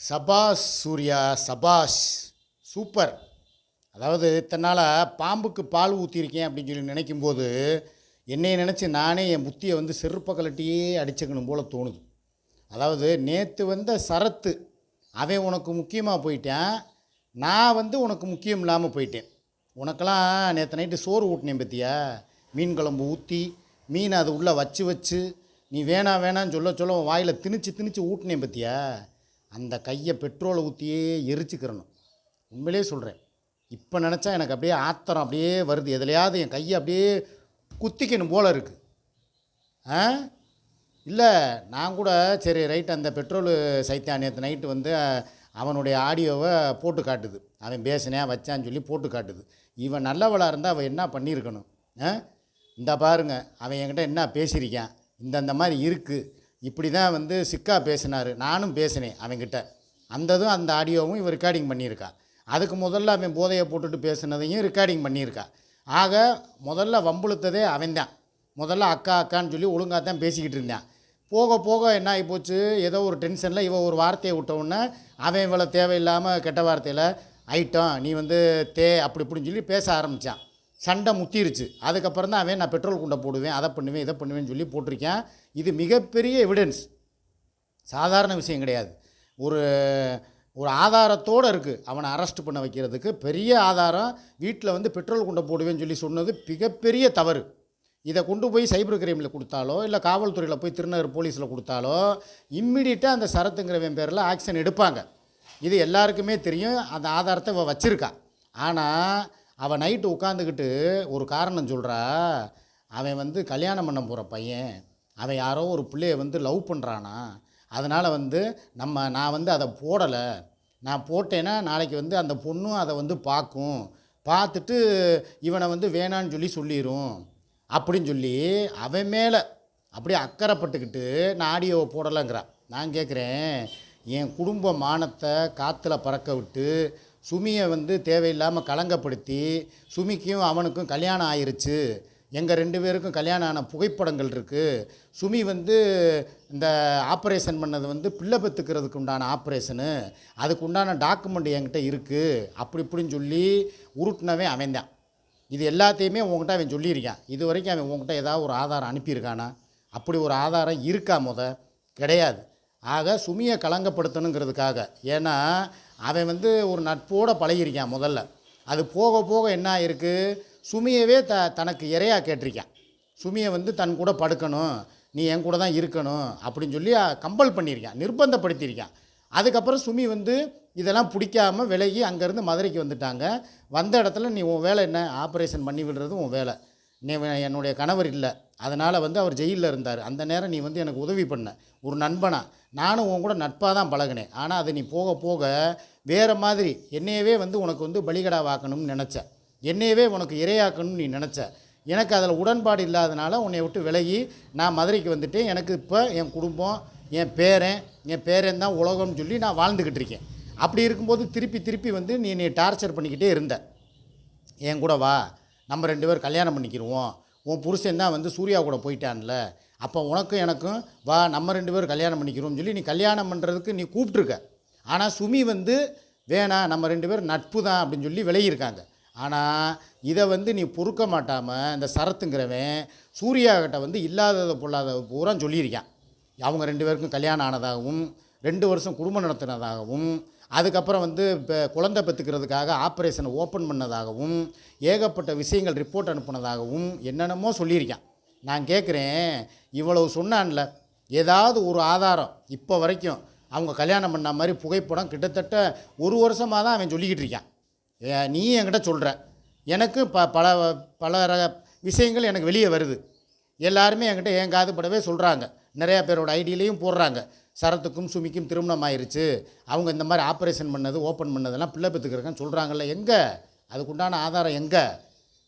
சபாஷ் சூர்யா சபாஷ் சூப்பர். அதாவது இத்தனால் பாம்புக்கு பால் ஊற்றிருக்கேன் அப்படின்னு சொல்லி நினைக்கும்போது என்னை நினச்சி நானே என் புத்தியை வந்து செருப்ப கலட்டியே அடிச்சுக்கணும் போல் தோணுது. அதாவது நேற்று வந்த சரத்து அவன் உனக்கு முக்கியமாக போயிட்டேன் நான் வந்து உனக்கு முக்கியம் இல்லாமல் போயிட்டேன். உனக்கெல்லாம் நேற்று நைட்டு சோறு ஊட்டினேன் பத்தியா? மீன் குழம்பு ஊற்றி மீன் அது உள்ளே வச்சு வச்சு நீ வேணாம் வேணான்னு சொல்ல சொல்ல உன் வாயில் திணிச்சு திணிச்சு ஊட்டினேன் பத்தியா? அந்த கையை பெட்ரோலை ஊற்றியே எரிச்சுக்கிறணும். உண்மையிலே சொல்கிறேன் இப்போ நினச்சா எனக்கு அப்படியே ஆத்திரம் அப்படியே வருது. எதுலையாவது என் கையை அப்படியே குத்திக்கணும் போல் இருக்குது ஆ? இல்லை நான் கூட சரி ரைட் அந்த பெட்ரோலு சைத்தான் நேற்று நைட்டு வந்து அவனுடைய ஆடியோவை போட்டு காட்டுது. அவன் பேசினேன் வச்சான்னு சொல்லி போட்டு காட்டுது. இவன் நல்லவளாக இருந்தால் அவன் என்ன பண்ணியிருக்கணும்? ஆ? இந்த பாருங்க அவன் என்கிட்ட என்ன பேசியிருக்கான்? இந்தந்த மாதிரி இருக்குது இப்படி தான் வந்து சிக்கா பேசினார். நானும் பேசினேன் அவன்கிட்ட. அந்ததும் அந்த ஆடியோவும் இவன் ரெக்கார்டிங் பண்ணியிருக்கா. அதுக்கு முதல்ல அவன் போதையை போட்டுட்டு பேசுனதையும் ரெக்கார்டிங் பண்ணியிருக்கா. ஆக முதல்ல வம்புழுத்ததே அவன்தான். முதல்ல அக்கா அக்கான்னு சொல்லி ஒழுங்காக தான் பேசிக்கிட்டு இருந்தான். போக போக என்ன ஆகி போச்சு ஏதோ ஒரு டென்ஷனில் இவன் ஒரு வார்த்தையை விட்டவுடனே அவன் இவ்வளோ தேவையில்லாமல் கெட்ட வார்த்தையில் ஐட்டம் நீ வந்து தே அப்படி இப்படின்னு சொல்லி பேச ஆரம்பித்தான் சண்டை முத்திருச்சு. அதுக்கப்புறம் தான் அவன் நான் பெட்ரோல் குண்டை போடுவேன் அதை பண்ணுவேன் இதை பண்ணுவேன்னு சொல்லி போட்டிருக்கேன். இது மிகப்பெரிய எவிடன்ஸ் சாதாரண விஷயம் கிடையாது. ஒரு ஒரு ஆதாரத்தோடு இருக்குது அவனை அரெஸ்ட் பண்ண வைக்கிறதுக்கு பெரிய ஆதாரம். வீட்டில் வந்து பெட்ரோல் குண்டை போடுவேன்னு சொல்லி சொன்னது மிகப்பெரிய தவறு. இதை கொண்டு போய் சைபர் கிரைமில் கொடுத்தாலோ இல்லை காவல்துறையில் போய் திருநகர் போலீஸில் கொடுத்தாலோ இம்மிடியட்டாக அந்த சரத்துங்கிறவன் பேரில் ஆக்ஷன் எடுப்பாங்க. இது எல்லாருக்குமே தெரியும். அந்த ஆதாரத்தை அவள் ஆனால் அவள் நைட்டு உட்காந்துக்கிட்டு ஒரு காரணம் சொல்கிறா அவன் வந்து கல்யாணம் பண்ண போகிற பையன். அவன் யாரோ ஒரு பிள்ளையை வந்து லவ் பண்ணுறானா அதனால் வந்து நம்ம நான் வந்து அதை போடலை. நான் போட்டேன்னா நாளைக்கு வந்து அந்த பொண்ணும் அதை வந்து பார்க்கும். பார்த்துட்டு இவனை வந்து வேணான்னு சொல்லி சொல்லிடும் அப்படின்னு சொல்லி அவன் மேலே அப்படியே அக்கறைப்பட்டுக்கிட்டு நான் ஆடியோவை போடலைங்கிறான் நான் கேட்குறேன் என் குடும்ப மானத்தை காற்றுல பறக்க விட்டு சுமியை வந்து தேவையில்லாமல் கலங்கப்படுத்தி சுமிக்கும் அவனுக்கும் கல்யாணம் ஆயிருச்சு. எங்கள் ரெண்டு பேருக்கும் கல்யாணம் ஆன புகைப்படங்கள் இருக்குது சுமி வந்து இந்த ஆப்ரேஷன் பண்ணது வந்து பிள்ளை பெற்றுக்கிறதுக்கு உண்டான ஆப்ரேஷனு அதுக்கு உண்டான டாக்குமெண்ட் என்கிட்ட இருக்குது அப்படி இப்படின்னு சொல்லி உருட்டினவே அவன்தான். இது எல்லாத்தையுமே உங்ககிட்ட அவன் சொல்லியிருக்கான். இது வரைக்கும் அவன் உங்ககிட்ட ஏதாவது ஒரு ஆதாரம் அனுப்பியிருக்கானா? அப்படி ஒரு ஆதாரம் இருக்கா முத? கிடையாது. ஆக சுமியை களங்கப்படுத்தணுங்கிறதுக்காக ஏன்னா அவன் வந்து ஒரு நட்போடு பழகியிருக்கான் முதல்ல. அது போக போக என்ன ஆயிருக்கு? சுமியவே த தனக்கு இறையாக கேட்டிருக்கான். சுமியை வந்து தன் கூட படுக்கணும் நீ என் கூட தான் இருக்கணும் அப்படின்னு சொல்லி கம்பல் பண்ணியிருக்கான் நிர்பந்தப்படுத்தியிருக்கான். அதுக்கப்புறம் சுமி வந்து இதெல்லாம் பிடிக்காம விலகி அங்கேருந்து மதுரைக்கு வந்துட்டாங்க. வந்த இடத்துல நீ உன் வேலை என்ன? ஆப்ரேஷன் பண்ணி விடுறது உன் வேலை. நீ என்னுடைய கணவர் இல்லை. அதனால் வந்து அவர் ஜெயிலில் இருந்தார். அந்த நேரம் நீ வந்து எனக்கு உதவி பண்ண. ஒரு நண்பனாக நானும் உன் கூட நட்பாக தான் பழகினேன். ஆனால் அது நீ போக போக வேறு மாதிரி என்னையவே வந்து உனக்கு வந்து பலிகடாவாக்கணும்னு நினச்ச. என்னையவே உனக்கு இரையாக்கணும்னு நீ நினச்ச. எனக்கு அதில் உடன்பாடு இல்லாதனால உன்னை விட்டு விலகி நான் மதுரைக்கு வந்துட்டேன். எனக்கு இப்போ என் குடும்பம் என் பேரன் என் பேரன் தான் உலகம்னு சொல்லி நான் வாழ்ந்துக்கிட்டு இருக்கேன். அப்படி இருக்கும்போது திருப்பி திருப்பி வந்து நீ நீ டார்ச்சர் பண்ணிக்கிட்டே இருந்த. என் கூட வா. நம்ம ரெண்டு பேரும் கல்யாணம் பண்ணிக்கிடுவோம் உன் புருஷன் தான் வந்து சூர்யா கூட போயிட்டான்ல அப்போ உனக்கும் எனக்கும் வா நம்ம ரெண்டு பேரும் கல்யாணம் பண்ணிக்கிறோம்னு சொல்லி நீ கல்யாணம் பண்ணுறதுக்கு நீ கூப்பிட்ருக்க ஆனால் சுமி வந்து வேணாம் நம்ம ரெண்டு பேரும் நட்பு தான் அப்படின்னு சொல்லி விலகியிருக்காங்க. ஆனால் இதை வந்து நீ பொறுக்க மாட்டாமல் இந்த சரத்துங்கிறவன் சூர்யா கிட்ட வந்து இல்லாததை பொல்லாத பூரா சொல்லியிருக்கான். அவங்க ரெண்டு பேருக்கும் கல்யாணம் ஆனதாகவும் ரெண்டு வருஷம் குடும்பம் நடத்தினதாகவும் அதுக்கப்புறம் வந்து இப்போ குழந்தை பெற்றுக்கிறதுக்காக ஆப்ரேஷனை ஓப்பன் பண்ணதாகவும் ஏகப்பட்ட விஷயங்கள் ரிப்போர்ட் அனுப்புனதாகவும் என்னென்னமோ சொல்லியிருக்கான். நான் கேட்குறேன் இவ்வளவு சொன்னான்ல ஏதாவது ஒரு ஆதாரம் இப்போ வரைக்கும் அவங்க கல்யாணம் பண்ண மாதிரி புகைப்படம் கிட்டத்தட்ட ஒரு வருஷமாக தான் அவன் சொல்லிக்கிட்டு இருக்கான். நீ என்கிட்ட சொல்கிற எனக்கு ப பல பல ரக விஷயங்கள் எனக்கு வெளியே வருது. எல்லாருமே என்கிட்ட என் காது படவே சொல்கிறாங்க நிறையா பேரோட ஐடியிலையும் போடுறாங்க. சரத்துக்கும் சுமிக்கும் திருமணம் ஆயிருச்சு அவங்க இந்த மாதிரி ஆப்ரேஷன் பண்ணது ஓப்பன் பண்ணதெல்லாம் பிள்ளை பெற்றுக்கிறக்கன்னு சொல்கிறாங்கல்ல எங்கே? அதுக்குண்டான ஆதாரம் எங்கே?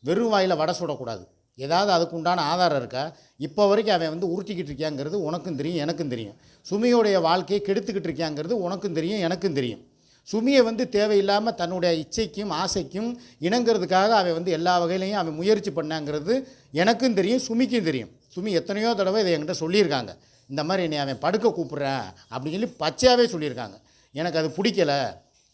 வெறும் வாயில் வடை சுடக்கூடாது. ஏதாவது அதுக்குண்டான ஆதாரம் இருக்கா? இப்போ வரைக்கும் அவன் வந்து உருட்டிக்கிட்டு இருக்கியாங்கிறது உனக்கும் தெரியும் எனக்கும் தெரியும். சுமியோடைய வாழ்க்கையை கெடுத்துக்கிட்டு இருக்கியாங்கிறது உனக்கும் தெரியும் எனக்கும் தெரியும். சுமியை வந்து தேவையில்லாமல் தன்னுடைய இச்சைக்கும் ஆசைக்கும் இணங்கிறதுக்காக அவன் வந்து எல்லா வகையிலையும் அவன் முயற்சி பண்ணாங்கிறது எனக்கும் தெரியும் சுமிக்கும் தெரியும். சுமி எத்தனையோ தடவை இதை என்கிட்ட சொல்லியிருக்காங்க. இந்த மாதிரி என்னை அவன் படுக்க கூப்பிட்றேன் அப்படின்னு சொல்லி பச்சையாகவே சொல்லியிருக்காங்க. எனக்கு அது பிடிக்கல.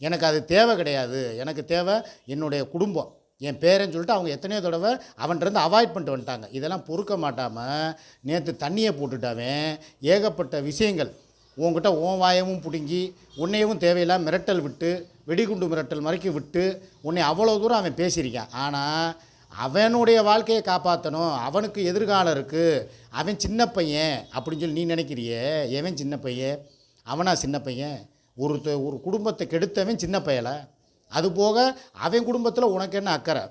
எனக்கு அது தேவை கிடையாது. எனக்கு தேவை என்னுடைய குடும்பம். என் பேரன்னு சொல்லிட்டு அவங்க எத்தனையோ தடவை அவன்கிட்ட அவாய்ட் பண்ணிட்டு வந்துட்டாங்க. இதெல்லாம் பொறுக்க மாட்டாமல் நேற்று தண்ணியை போட்டுட்டாவேன் ஏகப்பட்ட விஷயங்கள். உங்ககிட்ட உன் வாயவும் பிடுங்கி உன்னையவும் தேவையில்லாம மிரட்டல் விட்டு வெடிகுண்டு மிரட்டல் வரைக்கும் விட்டு உன்னை அவ்வளோ தூரம் அவன் பேசியிருக்கான். ஆனால் அவனுடைய வாழ்க்கையை காப்பாற்றணும் அவனுக்கு எதிர்காலம் இருக்குது அவன் சின்ன பையன் அப்படின்னு சொல்லி நீ நினைக்கிறியே? எவன் சின்ன பையன்? அவனா சின்ன பையன்? ஒரு ஒரு குடும்பத்தை கெடுத்தவன் சின்ன பையலை அதுபோக அவன் குடும்பத்தில் உனக்கு என்ன அக்கறை?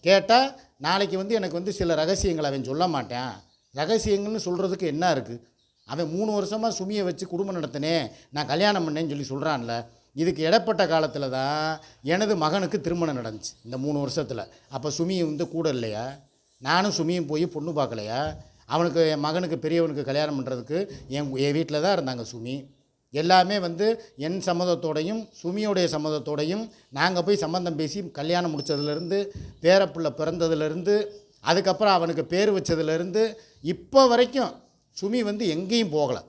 கேட்டால் நாளைக்கு வந்து எனக்கு வந்து சில ரகசியங்கள் அவன் சொல்ல மாட்டேன். ரகசியங்கள்னு சொல்கிறதுக்கு என்ன இருக்குது அவன் மூணு வருஷமாக சுமியை வச்சு குடும்பம் நடத்தினேன். நான் கல்யாணம் பண்ணேன்னு சொல்லி சொல்கிறான்ல இதுக்கு இடப்பட்ட காலத்தில் தான் எனது மகனுக்கு திருமணம் நடந்துச்சு இந்த மூணு வருஷத்தில். அப்போ சுமி வந்து கூட இல்லையா? நானும் சுமியும் போய் பொண்ணு பார்க்கலையா? அவனுக்கு என் மகனுக்கு பெரியவனுக்கு கல்யாணம் பண்ணுறதுக்கு என் என் வீட்டில் தான் இருந்தாங்க சுமி. எல்லாமே வந்து என் சம்மதத்தோடையும் சுமியோடைய சம்மதத்தோடையும் நாங்கள் போய் சம்மந்தம் பேசி கல்யாணம் முடிச்சதுலேருந்து பேரப்பிள்ளை பிறந்ததுலேருந்து அதுக்கப்புறம் அவனுக்கு பேர் வச்சதுலேருந்து இப்போ வரைக்கும் சுமி வந்து எங்கேயும் போகலை.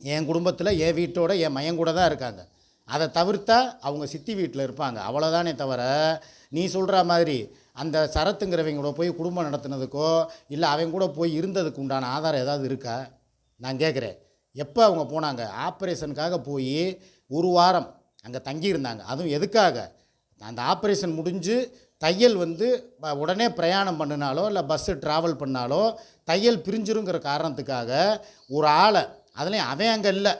என் குடும்பத்தில் என் வீட்டோட என் மயன் கூட தான் இருக்காங்க. அதை தவிர்த்தா அவங்க சித்தி வீட்டில் இருப்பாங்க. அவ்வளோதானே தவிர நீ சொல்கிற மாதிரி அந்த சரத்துங்கிறவங்க கூட போய் குடும்பம் நடத்துனதுக்கோ இல்லை அவங்க கூட போய் இருந்ததுக்கு உண்டான ஆதாரம் ஏதாவது இருக்கா? நான் கேட்குறேன் எப்போ அவங்க போனாங்க? ஆப்ரேஷனுக்காக போய் ஒரு வாரம் அங்கே தங்கியிருந்தாங்க. அதுவும் எதுக்காக? அந்த ஆப்ரேஷன் முடிஞ்சு தையல் வந்து உடனே பிரயாணம் பண்ணினாலோ இல்லை பஸ்ஸு ட்ராவல் பண்ணாலோ தையல் பிரிஞ்சிருங்கிற காரணத்துக்காக ஒரு ஆளை அதுலேயும் அவன் அங்கே இல்லை.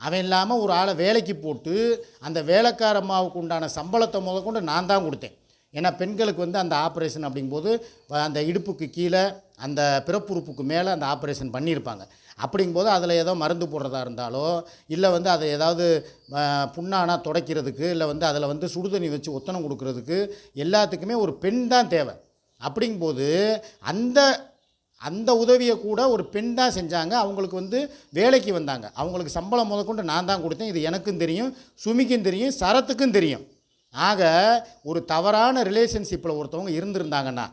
அவன் இல்லாமல் ஒரு ஆளை வேலைக்கு போட்டு அந்த வேலைக்கார அம்மாவுக்கு உண்டான சம்பளத்தை முதற்கொண்டு நான் தான் கொடுத்தேன். ஏன்னா பெண்களுக்கு வந்து அந்த ஆப்ரேஷன் அப்படிங்கும்போது அந்த இடுப்புக்கு கீழே அந்த பிறப்புறுப்புக்கு மேலே அந்த ஆப்ரேஷன் பண்ணியிருப்பாங்க. அப்படிங்கும்போது அதில் ஏதோ மருந்து போடுறதா இருந்தாலோ இல்லை வந்து அதை ஏதாவது புண்ணானா துடைக்கிறதுக்கு இல்லை வந்து அதில் வந்து சுடுதண்ணி வச்சு ஒத்தனம் கொடுக்கறதுக்கு எல்லாத்துக்குமே ஒரு பெண் தான் தேவை. அப்படிங்கும்போது அந்த அந்த உதவியை கூட ஒரு பெண் தான் செஞ்சாங்க. அவங்களுக்கு வந்து வேலைக்கு வந்தாங்க. அவங்களுக்கு சம்பளம் முதற்கொண்டு நான் தான் கொடுத்தேன். இது எனக்கும் தெரியும் சுமிக்கும் தெரியும் சரத்துக்கும் தெரியும். ஆக ஒரு தவறான ரிலேஷன்ஷிப்பில் ஒருத்தவங்க இருந்திருந்தாங்கன்னா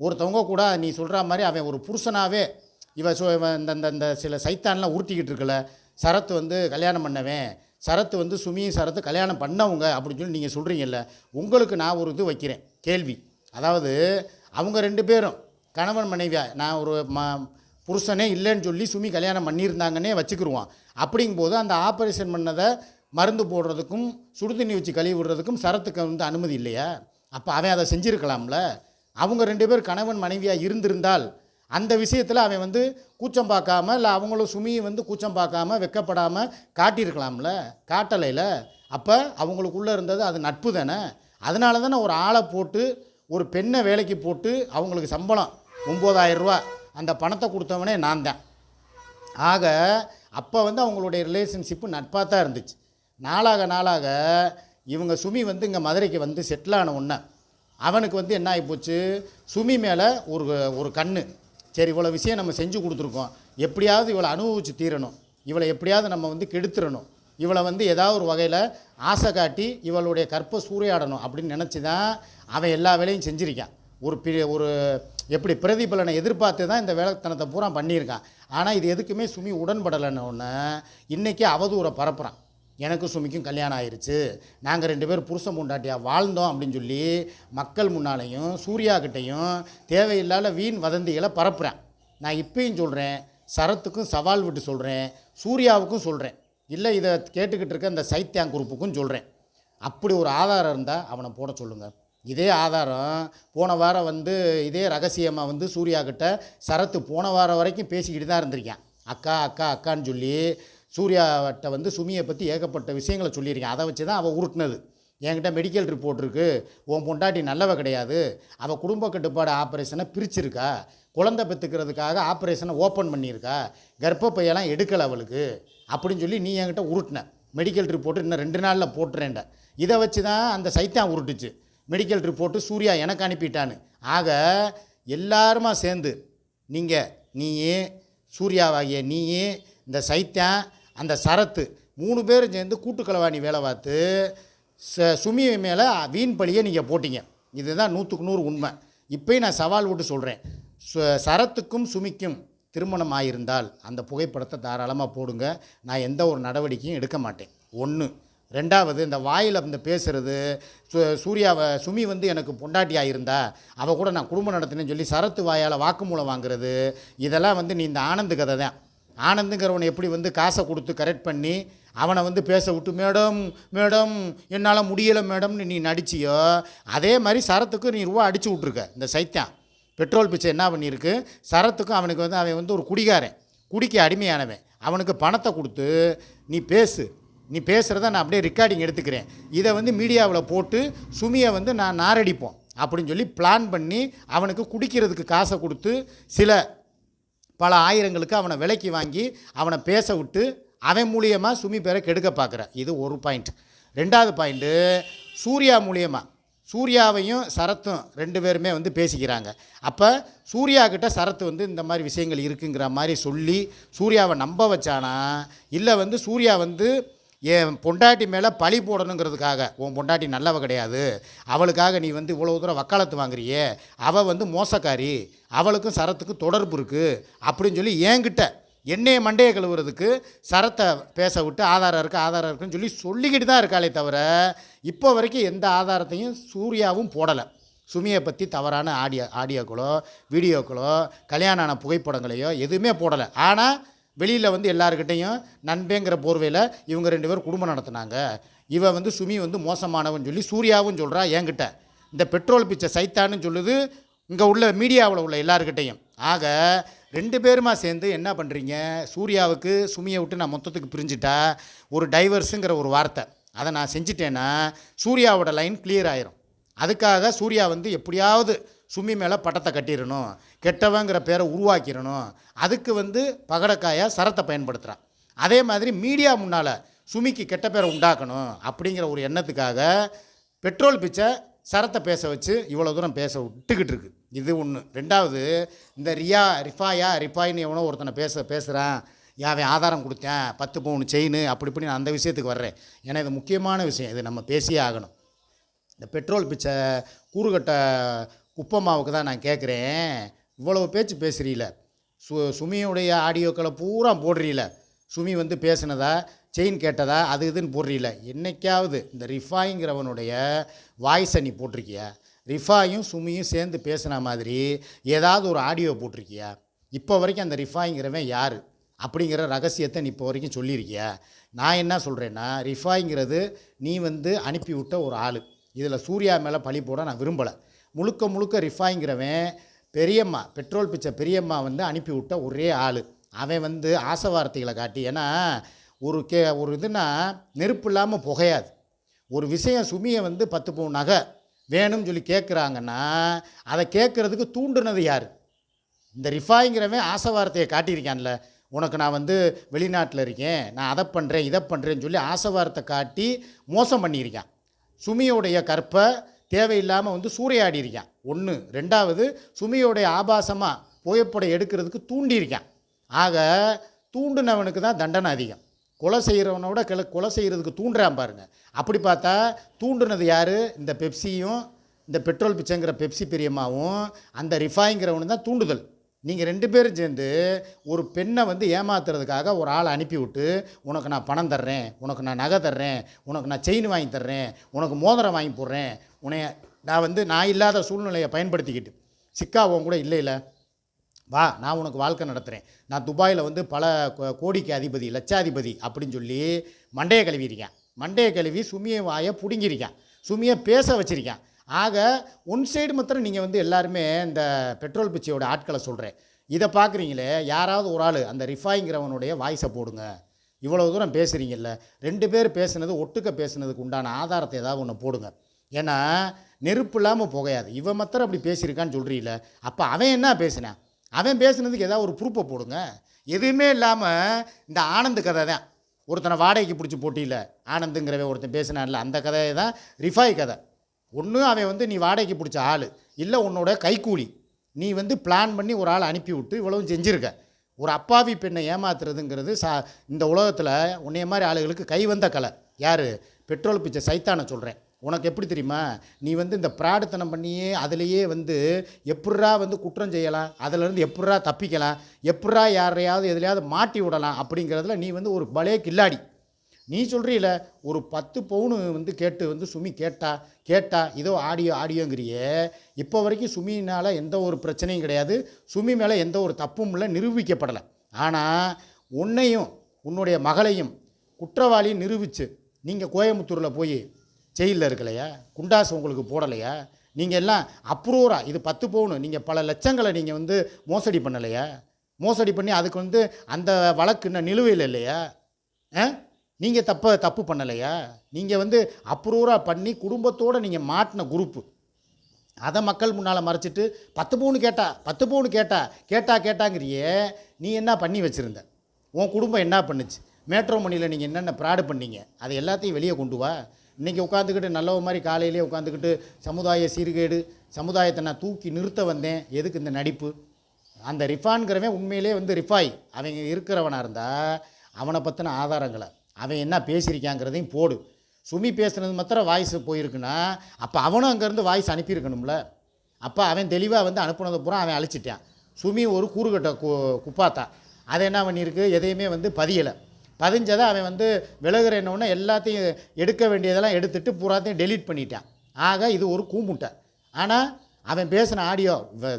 ஒருத்தவங்க கூட நீ சொல்கிற மாதிரி அவன் ஒரு புருஷனாகவே இவன் சோ இவன் இந்த இந்த இந்த சில சைத்தான்லாம் உருட்டிக்கிட்டு இருக்கல சரத்து வந்து கல்யாணம் பண்ணவன் சரத்து வந்து சுமியும் சரத்து கல்யாணம் பண்ணவங்க அப்படின்னு சொல்லி நீங்கள் சொல்கிறீங்கல்ல உங்களுக்கு நான் ஒரு இது வைக்கிறேன். கேள்வி. அதாவது அவங்க ரெண்டு பேரும் கணவன் மனைவியா நான் ஒரு ம புருஷனே இல்லைன்னு சொல்லி சுமி கல்யாணம் பண்ணியிருந்தாங்கன்னே வச்சுக்கிருவான். அப்படிங்கும்போது அந்த ஆப்ரேஷன் பண்ணதை மருந்து போடுறதுக்கும் சுடுதண்ணி வச்சு கழுவி விடுறதுக்கும் சரத்துக்கு வந்து அனுமதி இல்லையா? அப்போ அவன் அதை செஞ்சுருக்கலாம்ல? அவங்க ரெண்டு பேர் கணவன் மனைவியாக இருந்திருந்தால் அந்த விஷயத்தில் அவன் வந்து கூச்சம் பார்க்காம இல்லை அவங்களும் சுமியை வந்து கூச்சம் பார்க்காம வெக்கப்படாமல் காட்டியிருக்கலாம்ல? காட்டலைல? அப்போ அவங்களுக்குள்ளே இருந்தது அது நட்பு தானே? அதனால தானே ஒரு ஆளை போட்டு ஒரு பெண்ணை வேலைக்கு போட்டு அவங்களுக்கு சம்பளம் 9000 ரூபா. அந்த பணத்தை கொடுத்தவனே நான் தான். ஆக அப்போ வந்து அவங்களுடைய ரிலேஷன்ஷிப்பு நட்பாக தான் இருந்துச்சு. நாளாக நாளாக இவங்க சுமி வந்து இங்கே மதுரைக்கு வந்து செட்டில் ஆன உடனே அவனுக்கு வந்து என்ன ஆகிப்போச்சு சுமி மேலே ஒரு ஒரு கண்ணு. சரி இவ்வளோ விஷயம் நம்ம செஞ்சு கொடுத்துருக்கோம். எப்படியாவது இவளை அனுபவிச்சு தீரணும். இவளை எப்படியாவது நம்ம வந்து கெடுத்துடணும் இவளை வந்து ஏதாவது ஒரு வகையில் ஆசை காட்டி இவளுடைய கற்பை சூறையாடணும் அப்படின்னு நினச்சி தான் அவன் எல்லா வேலையும் செஞ்சுருக்கான். ஒரு பி ஒரு எப்படி பிரதிபலனை எதிர்பார்த்து தான் இந்த வேலைத்தனத்தை பூரா பண்ணியிருக்கான். ஆனால் இது எதுக்குமே சுமி உடன்படலைன்னு ஒன்று இன்றைக்கி அவதூறை பரப்புகிறான் எனக்கும் சுமிக்கும் கல்யாணம் ஆயிடுச்சு நாங்கள் ரெண்டு பேரும் புருஷன் முண்டாட்டியாக வாழ்ந்தோம் அப்படின்னு சொல்லி மக்கள் முன்னாலேயும் சூர்யா கிட்டேயும் தேவையில்லாத வீண் வதந்திகளை பரப்புகிறேன் நான் இப்பயும் சொல்கிறேன் சரத்துக்கும் சவால் விட்டு சொல்கிறேன் சூர்யாவுக்கும் சொல்கிறேன் இல்லை இதை கேட்டுக்கிட்டு இருக்க இந்த சைத்யாங் குரூப்புக்கும் சொல்கிறேன் அப்படி ஒரு ஆதாரம் இருந்தால் அவனை போட சொல்லுங்கள் இதே ஆதாரம் போன வாரம் வந்து இதே ரகசியமாக வந்து சூர்யா கிட்ட சரத்து போன வாரம் வரைக்கும் பேசிக்கிட்டு தான் இருந்திருக்கேன். அக்கா அக்கா அக்கான்னு சொல்லி சூர்யாட்ட வந்து சுமியை பற்றி ஏகப்பட்ட விஷயங்களை சொல்லியிருக்கேன். அதை வச்சு தான் அவள் உருட்டுனது. என்கிட்ட மெடிக்கல் ரிப்போர்ட் இருக்குது உன் பொண்டாட்டி நல்லவ கிடையாது. அவள் குடும்ப கட்டுப்பாடு ஆப்ரேஷனை பிரிச்சிருக்கா. குழந்தை பெற்றுக்கிறதுக்காக ஆப்ரேஷனை ஓப்பன் பண்ணியிருக்கா. கர்ப்பப்பையெல்லாம் எடுக்கலை அவளுக்கு. அப்படின்னு சொல்லி நீ என்கிட்ட உருட்டின. மெடிக்கல் ரிப்போர்ட் இன்னும் ரெண்டு நாளில் போட்டுறேன்ட இதை வச்சு தான் அந்த சைத்தான் உருட்டுச்சு. மெடிக்கல் ரிப்போர்ட்டு சூர்யா எனக்கு அனுப்பிட்டான்னு. ஆக எல்லாருமா சேர்ந்து நீங்கள் நீயே சூர்யாவாகிய நீயே இந்த சைத்தான் அந்த சரத்து மூணு பேரும் சேர்ந்து கூட்டுக்களவாணி வேலை பார்த்து ச சுமி மேலே வீண் பழியை நீங்கள் போட்டீங்க. இதுதான் நூற்றுக்கு நூறு உண்மை. இப்போயும் நான் சவால் விட்டு சொல்கிறேன் சரத்துக்கும் சுமிக்கும் திருமணம் ஆயிருந்தால் அந்த புகைப்படத்தை தாராளமாக போடுங்க. நான் எந்த ஒரு நடவடிக்கையும் எடுக்க மாட்டேன். ஒன்று ரெண்டாவது இந்த வாயில் இந்த பேசுகிறது சு சூர்யாவை சுமி வந்து எனக்கு பொண்டாட்டியாக இருந்தா அவள் கூட நான் குடும்பம் நடத்தினேன்னு சொல்லி சரத்து வாயால் வாக்குமூலம் வாங்குறது இதெல்லாம் வந்து நீ இந்த ஆனந்து கதை தான். ஆனந்துங்கிறவனை எப்படி வந்து காசை கொடுத்து கரெக்ட் பண்ணி அவனை வந்து பேச விட்டு மேடம் மேடம் என்னால் முடியலை மேடம்னு நீ நடிச்சியோ? அதே மாதிரி சரத்துக்கு நீ ரூபா அடித்து விட்ருக்க இந்த சைத்தான் பெட்ரோல் பிச்சை என்ன பண்ணியிருக்கு? சரத்துக்கும் அவனுக்கு வந்து அவன் வந்து ஒரு குடிகாரன் குடிக்க அடிமையானவன். அவனுக்கு பணத்தை கொடுத்து நீ பேசு நீ பேசுகிறத நான் அப்படியே ரெக்கார்டிங் எடுத்துக்கிறேன். இதை வந்து மீடியாவில் போட்டு சுமியை வந்து நான் நாரடிப்போம் அப்படின்னு சொல்லி பிளான் பண்ணி அவனுக்கு குடிக்கிறதுக்கு காசை கொடுத்து சில பல ஆயிரங்களுக்கு அவனை விலைக்கு வாங்கி அவனை பேச விட்டு அவன் மூலியமாக சுமி பேரை கெடுக்க பார்க்குற. இது ஒரு பாயிண்ட் ரெண்டாவது பாயிண்ட்டு சூர்யா மூலியமாக சூர்யாவையும் சரத்தும் ரெண்டு பேருமே வந்து பேசிக்கிறாங்க. அப்போ சூர்யா கிட்ட சரத்து வந்து இந்த மாதிரி விஷயங்கள் இருக்குங்கிற மாதிரி சொல்லி சூர்யாவை நம்ப வச்சானா? இல்லை வந்து சூர்யா வந்து என் பொண்டாட்டி மேலே பழி போடணுங்கிறதுக்காக உன் பொண்டாட்டி நல்லவ கிடையாது. அவளுக்காக நீ வந்து இவ்வளோ தூரம் வக்காலத்து வாங்குறியே அவள் வந்து மோசக்காரி அவளுக்கும் சரத்துக்கும் தொடர்பு இருக்குது அப்படின்னு சொல்லி என்கிட்ட என்னைய மண்டையை கழுவுறதுக்கு சரத்தை பேச விட்டு ஆதாரம் இருக்குது ஆதாரம் இருக்குன்னு சொல்லி சொல்லிக்கிட்டு தான் இருக்காளே தவிர இப்போ வரைக்கும் எந்த ஆதாரத்தையும் சூர்யாவும் போடலை. சுமியை பற்றி தவறான ஆடியோ ஆடியோக்களோ வீடியோக்களோ கல்யாணம் ஆன புகைப்படங்களையோ எதுவுமே போடலை. ஆனால் வெளியில் வந்து எல்லாருக்கிட்டேயும் நண்பேங்கிற போர்வையில் இவங்க ரெண்டு பேரும் குடும்பம் நடத்துனாங்க. இவன் வந்து சுமி வந்து மோசமானவன் சொல்லி சூர்யாவும் சொல்கிறா என்கிட்ட. இந்த பெட்ரோல் பிச்சை சைத்தான்னு சொல்லுது இங்கே உள்ள மீடியாவில் உள்ள எல்லாருக்கிட்டையும் ஆக ரெண்டு பேருமா சேர்ந்து என்ன பண்ணுறீங்க சூர்யாவுக்கு சுமியை விட்டு நான் மொத்தத்துக்கு பிரிஞ்சுட்டா? ஒரு டைவர்ஸுங்கிற ஒரு வார்த்தை. அதை நான் செஞ்சிட்டேன்னா சூர்யாவோட லைன் கிளியர் ஆயிரும். அதுக்காக சூர்யா வந்து எப்படியாவது சுமி மேலே பட்டத்தை கட்டிடணும் கெட்டவங்கிற பேரை உருவாக்கிடணும். அதுக்கு வந்து பகடக்காயாக சரத்தை பயன்படுத்துகிறான் அதே மாதிரி மீடியா முன்னால் சுமிக்கு கெட்ட பேரை உண்டாக்கணும் அப்படிங்கிற ஒரு எண்ணத்துக்காக பெட்ரோல் பிச்சை சரத்தை பேச வச்சு இவ்வளோ தூரம் பேச விட்டுக்கிட்டு இருக்கு. இது ஒன்று ரெண்டாவது இந்த ரியா ரிஃபாயா ரிஃபாயின்னு எவனோ ஒருத்தனை பேச பேசுகிறான் அவன் ஆதாரம் கொடுத்தேன் பத்து பவுன் செயின் அப்படி இப்படி நான் அந்த விஷயத்துக்கு வர்றேன். ஏன்னா இது முக்கியமான விஷயம். இது நம்ம பேசியே ஆகணும். இந்த பெட்ரோல் பிச்சை கூறுகட்ட குப்பம்மாவுக்கு தான் நான் கேட்குறேன். இவ்வளவு பேச்சு பேசுகிறீல சு சுமியுடைய ஆடியோக்களை பூரா போடுறீல. சுமி வந்து பேசுனதா செயின் கேட்டதா அது இதுன்னு போடுறீல. என்னைக்காவது இந்த ரிஃபாய்ங்கிறவனுடைய வாய்ஸை நீ போட்டிருக்கியா? ரிஃபாயும் சுமியும் சேர்ந்து பேசுன மாதிரி ஏதாவது ஒரு ஆடியோ போட்டிருக்கியா? இப்போ வரைக்கும் அந்த ரிஃபாய்ங்கிறவன் யார்? அப்படிங்கிற ரகசியத்தை நீ இப்போ வரைக்கும் சொல்லியிருக்கியா? நான் என்ன சொல்கிறேன்னா ரிஃபாய்ங்கிறது நீ வந்து அனுப்பி விட்ட ஒரு ஆள். இதில் சூர்யா மேலே பழி போட நான் விரும்பலை. முழுக்க முழுக்க ரிஃபாய்ங்கிறவன் பெரியம்மா பெட்ரோல் பிச்சை பெரியம்மா வந்து அனுப்பி விட்ட ஒரே ஆள். அவன் வந்து ஆசை வார்த்தைகளை காட்டி ஏன்னா ஒரு கே ஒரு இதுனா நெருப்பு இல்லாமல் புகையாது. ஒரு விஷயம் சுமியை வந்து பத்து பவுன் நகை வேணும்னு சொல்லி கேட்குறாங்கன்னா அதை கேட்குறதுக்கு தூண்டுனது யார்? இந்த ரிஃபாய்ங்கிறவன் ஆசை வார்த்தையை காட்டியிருக்கான்ல. உனக்கு நான் வந்து வெளிநாட்டில் இருக்கேன் நான் அதை பண்ணுறேன் இதை பண்ணுறேன்னு சொல்லி ஆசை வார்த்தை காட்டி மோசம் பண்ணியிருக்கான். சுமியோடைய கற்பை தேவையில்லாமல் வந்து சூறையாடி இருக்கான் ஒன்று ரெண்டாவது சுமியோடைய ஆபாசமாக புகைப்படம் எடுக்கிறதுக்கு தூண்டியிருக்கான். ஆக தூண்டுனவனுக்கு தான் தண்டனை அதிகம். கொலை செய்கிறவனோட கிள கொலை செய்கிறதுக்கு தூண்டுறான் பாருங்கள் அப்படி பார்த்தா தூண்டுனது யார்? இந்த பெப்சியும் இந்த பெட்ரோல் பிச்சைங்கிற பெப்சி பிரியம்மாவும் அந்த ரிஃபாய்ங்கிறவனு தான் தூண்டுதல். நீங்கள் ரெண்டு பேரும் சேர்ந்து ஒரு பெண்ணை வந்து ஏமாத்துறதுக்காக ஒரு ஆளை அனுப்பிவிட்டு உனக்கு நான் பணம் தர்றேன் உனக்கு நான் நகை தர்றேன் உனக்கு நான் செயின் வாங்கி தர்றேன் உனக்கு மோதிரம் வாங்கி போடுறேன் உன்னைய நான் வந்து நான் இல்லாத சூழ்நிலையை பயன்படுத்திக்கிட்டு சிக்கா உன் கூட இல்லை இல்லை வா நான் உனக்கு வாழ்க்கை நடத்துகிறேன் நான் துபாயில் வந்து பல கோ- கோடிக்கு அதிபதி லட்சாதிபதி அப்படின்னு சொல்லி மண்டையை கழுவியிருக்கேன். மண்டையை கழுவி சுமியை வாயை பிடுங்கியிருக்கேன். சுமியை பேச வச்சுருக்கேன். ஆக ஒன் சைடு மாத்திரம் நீங்கள் வந்து எல்லாருமே இந்த பெட்ரோல் பிச்சையோட ஆட்களை சொல்கிறேன் இதை பார்க்குறீங்களே யாராவது ஒரு ஆள் அந்த ரிஃபாய்ங்கிறவனுடைய வாய்ஸை போடுங்க. இவ்வளோ தூரம் பேசுகிறீங்கல்ல ரெண்டு பேர் பேசுனது ஒட்டுக்க பேசுனதுக்கு உண்டான ஆதாரத்தை ஏதாவது ஒன்று போடுங்க. ஏன்னா நெருப்பு இல்லாமல் புகையாது. இவன் மாத்திரம் அப்படி பேசியிருக்கான்னு சொல்கிறீல்ல அப்போ அவன் என்ன பேசினான் அவன் பேசுனதுக்கு ஏதாவது ஒரு ப்ரூஃபை போடுங்க. எதுவுமே இல்லாமல் இந்த ஆனந்த் கதை தான். ஒருத்தனை வாடகைக்கு பிடிச்சி போட்டியில் ஆனந்துங்கிறவன் ஒருத்தன் பேசினான்ல அந்த கதையை தான் ரிஃபாய் கதை. ஒன்று அவன் வந்து நீ வாடகைக்கு பிடிச்ச ஆள் இல்லை உன்னோட கைக்கூலி நீ வந்து பிளான் பண்ணி ஒரு ஆளை அனுப்பி விட்டு இவ்வளவும் செஞ்சுருக்க. ஒரு அப்பாவி பெண்ணை ஏமாத்துறதுங்கிறது சா இந்த உலகத்தில் உன்னைய மாதிரி ஆளுகளுக்கு கை வந்த கலை. யார்? பெட்ரோல் பிச்சை சைத்தானை சொல்கிறேன் உனக்கு எப்படி தெரியுமா? நீ வந்து இந்த பிராடுத்தனம் பண்ணியே அதிலேயே வந்து எப்பட்றா வந்து குற்றம் செய்யலாம்? அதிலேருந்து எப்பட்றா தப்பிக்கலாம்? எப்பட்றா யாரையாவது எதுலையாவது மாட்டி விடலாம்? அப்படிங்கிறதுல நீ வந்து ஒரு பலே கில்லாடி. நீ சொல்கிறீல ஒரு பத்து பவுனு வந்து கேட்டு வந்து சுமி கேட்டா கேட்டா இதோ ஆடியோ ஆடியோங்கிறியே இப்போ வரைக்கும் சுமினால் எந்த ஒரு பிரச்சனையும் கிடையாது. சுமி மேலே எந்த ஒரு தப்பும் இல்லை நிரூபிக்கப்படலை. ஆனால் உன்னையும் உன்னுடைய மகளையும் குற்றவாளி நிரூபித்து நீங்கள் கோயம்புத்தூரில் போய் ஜெயிலில் இருக்கலையா? குண்டாசு உங்களுக்கு போடலையா? நீங்கள் எல்லாம் அப்ரூவராக இது பத்து பவுனு நீங்கள் பல லட்சங்களை நீங்கள் வந்து மோசடி பண்ணலையா? மோசடி பண்ணி அதுக்கு வந்து அந்த வழக்கு இன்னும் நிலுவையில் இல்லையா? ஆ? நீங்கள் தப்ப தப்பு பண்ணலையா? நீங்கள் வந்து அப்ரூவராக பண்ணி குடும்பத்தோடு நீங்கள் மாட்டின குரூப்பு. அதை மக்கள் முன்னால் மறைச்சிட்டு பத்து பவுன் கேட்டா பத்து பவுன் கேட்டா கேட்டா கேட்டாங்கிறியே நீ என்ன பண்ணி வச்சுருந்த? உன் குடும்பம் என்ன பண்ணுச்சு? மேட்ரோ மணியில் நீங்கள் என்னென்ன ப்ராடு பண்ணீங்க? அதை எல்லாத்தையும் வெளியே கொண்டு வா. இன்றைக்கி உட்காந்துக்கிட்டு நல்லவ மாதிரி காலையிலே உட்காந்துக்கிட்டு சமுதாய சீர்கேடு சமுதாயத்தை நான் தூக்கி நிறுத்த வந்தேன். எதுக்கு இந்த நடிப்பு? அந்த ரிஃபான்கிறவன் உண்மையிலே வந்து ரிஃபாய். அவங்க இருக்கிறவனாக இருந்தால் அவனை பற்றின ஆதாரங்களை அவன் என்ன பேசியிருக்காங்கிறதையும் போடு. சுமி பேசுனது மாத்திரம் வாய்ஸ் போயிருக்குன்னா அப்போ அவனும் அங்கேருந்து வாய்ஸ் அனுப்பியிருக்கணும்ல. அப்போ அவன் தெளிவாக வந்து அனுப்புனதை பூரா அவன் அழிச்சிட்டான். சுமி ஒரு கூறுகட்ட கு குப்பாத்தா. அதை என்ன பண்ணியிருக்கு? எதையுமே வந்து பதியலை. பதிஞ்சதை அவன் வந்து விலகுறேன்னொன்னே எல்லாத்தையும் எடுக்க வேண்டியதெல்லாம் எடுத்துட்டு பூராத்தையும் டெலீட் பண்ணிட்டான். ஆக இது ஒரு கூமுட்டை ஆனால் அவன் பேசின ஆடியோ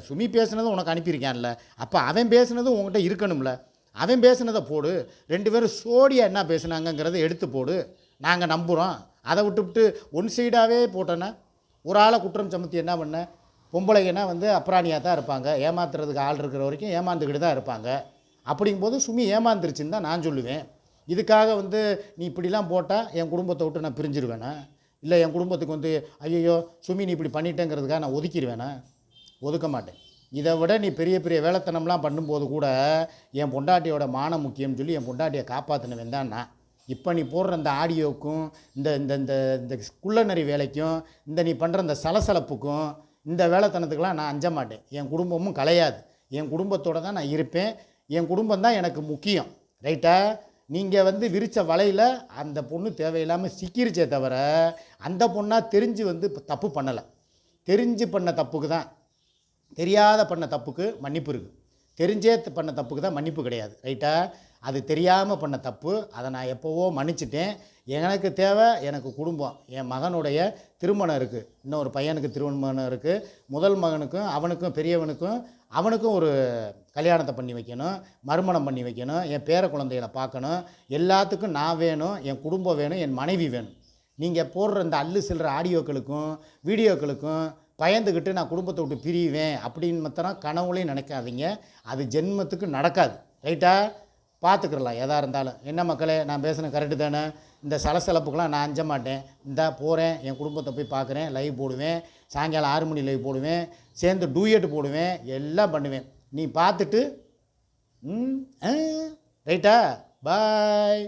சுமி பேசுனதும் உனக்கு அனுப்பியிருக்கான்ல. அப்போ அவன் பேசுனதும் உங்ககிட்ட இருக்கணும்ல. அவன் பேசுனதை போடு. ரெண்டு பேரும் சோடியா என்ன பேசுனாங்கங்கிறத எடுத்து போடு. நாங்கள் நம்புகிறோம் அதை விட்டுவிட்டு ஒன் சைடாகவே போட்டோன்னா ஒரு ஆளை குற்றம் சுமத்தி என்ன பண்ண? பொம்பளைங்கன்னா வந்து அப்ராணியாக தான் இருப்பாங்க. ஏமாத்துறதுக்கு ஆள் இருக்கிற வரைக்கும் ஏமாந்துக்கிட்டு தான் இருப்பாங்க. அப்படிங்கும்போது சுமி ஏமாந்துருச்சுன்னு தான் நான் சொல்லுவேன். இதுக்காக வந்து நீ இப்படிலாம் போட்டால் என் குடும்பத்தை விட்டு நான் பிரிஞ்சிருவேனா? இல்லை என் குடும்பத்துக்கு வந்து ஐயோ சுமி நீ இப்படி பண்ணிட்டேங்கிறதுக்காக நான் ஒதுக்கிடுவேனா ஒதுக்க மாட்டேன். இதை விட நீ பெரிய பெரிய வேலைத்தனம்லாம் பண்ணும்போது கூட என் பொண்டாட்டியோட மானம் முக்கியம்னு சொல்லி என் பொண்டாட்டியை காப்பாற்றினவன் தான் நான். இப்போ நீ போடுற இந்த ஆடியோக்கும் இந்த இந்த இந்த இந்த குள்ளநரி வேலைக்கும் இந்த நீ பண்ணுற இந்த சலசலப்புக்கும் இந்த வேலைத்தனத்துக்கெலாம் நான் அஞ்ச மாட்டேன். என் குடும்பமும் கலையாது. என் குடும்பத்தோடு தான் நான் இருப்பேன். என் குடும்பம் தான் எனக்கு முக்கியம். ரைட்டா? நீங்கள் வந்து விரித்த வலையில் அந்த பொண்ணு தேவையில்லாமல் சிக்கிருச்சே தவிர அந்த பொண்ணாக தெரிஞ்சு வந்து இப்போ தப்பு பண்ணலை. தெரிஞ்சு பண்ண தப்புக்கு தான் தெரியாத பண்ண தப்புக்கு மன்னிப்பு இருக்குது தெரிஞ்சே பண்ண தப்புக்கு தான் மன்னிப்பு கிடையாது. ரைட்டாக அது தெரியாமல் பண்ண தப்பு. அதை நான் எப்போவோ மன்னிச்சிட்டேன். எனக்கு தேவை எனக்கு குடும்பம். என் மகனுடைய திருமணம் இருக்குது இன்னொரு பையனுக்கு திருமணம் இருக்குது முதல் மகனுக்கும் அவனுக்கும் பெரியவனுக்கும் அவனுக்கும் ஒரு கல்யாணத்தை பண்ணி வைக்கணும். மறுமணம் பண்ணி வைக்கணும். என் பேர குழந்தைகளை பார்க்கணும். எல்லாத்துக்கும் நான் வேணும். என் குடும்பம் வேணும். என் மனைவி வேணும். நீங்கள் போடுற இந்த அல்லு சில்லற ஆடியோக்களுக்கும் வீடியோக்களுக்கும் பயந்துக்கிட்டு நான் குடும்பத்தை விட்டு பிரிவேன் அப்படின்னு மாத்திரம் கனவுலையும் நினைக்காதீங்க. அது ஜென்மத்துக்கு நடக்காது. ரைட்டா? பார்த்துக்கிறலாம் எதாக இருந்தாலும். என்ன மக்களே நான் பேசுன கரெக்டு தானே? இந்த சலசலப்புக்கெலாம் நான் அஞ்ச மாட்டேன். இந்தா போகிறேன் என் குடும்பத்தை போய் பார்க்குறேன் லைவ் போடுவேன் சாயங்காலம் ஆறு மணி லைவ் போடுவேன் சேர்ந்து டூயட் போடுவேன் எல்லாம் பண்ணுவேன். நீ பார்த்துட்டு ம் ரைட்டா பாய்